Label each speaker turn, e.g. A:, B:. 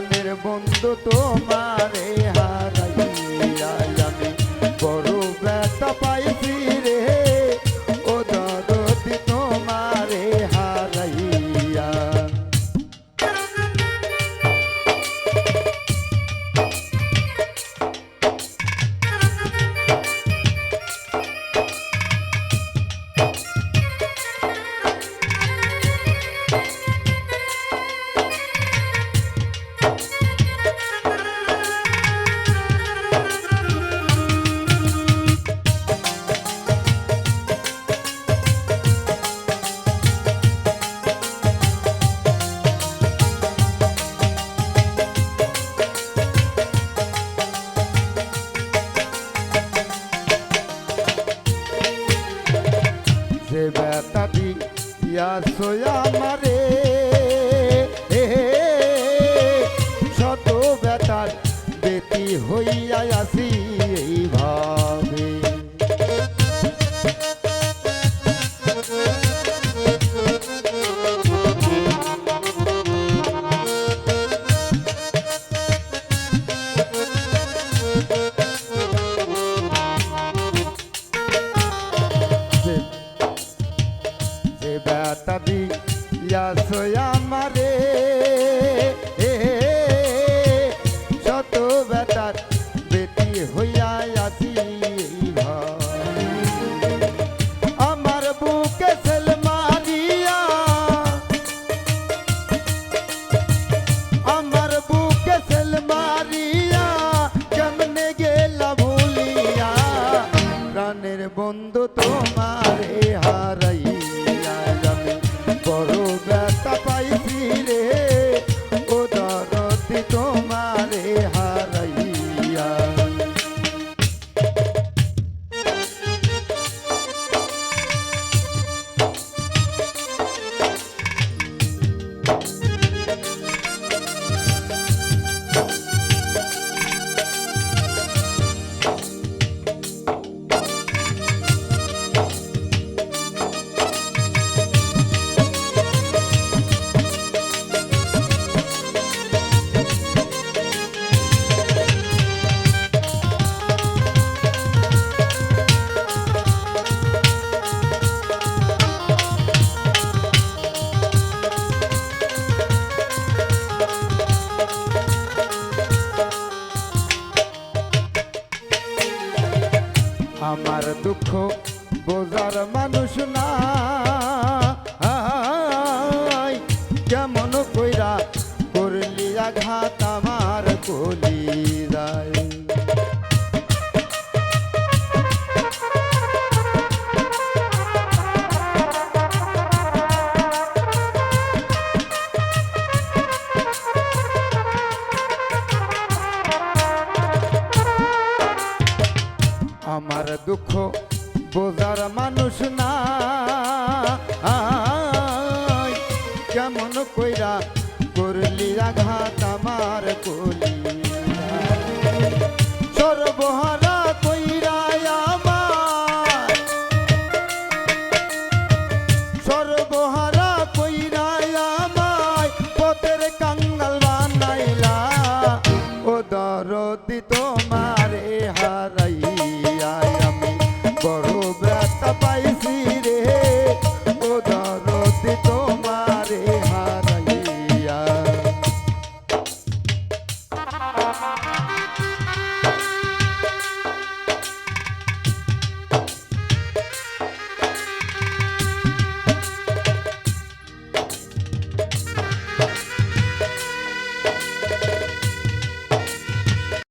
A: প্রাণের বন্ধু তোমারে। দিয়াছো আমারে শত ব্যথার বেতি হইয়া আসি দিয়াছো আমারে। শত ব্যথার বেতি হইয়া আসি আমার বুকে সেল মারিয়া। আমার বুকে সেল মারিয়া। কেমনে গেলা ভুলিয়া? প্রাণের বন্ধু তোমারে হারাইয়া। তোমারে আমার দুঃখ বোঝার মানুষ না। দুঃখ বোঝার মানুষ না। কেমন কইরা করলি আঘাত আমার কলি।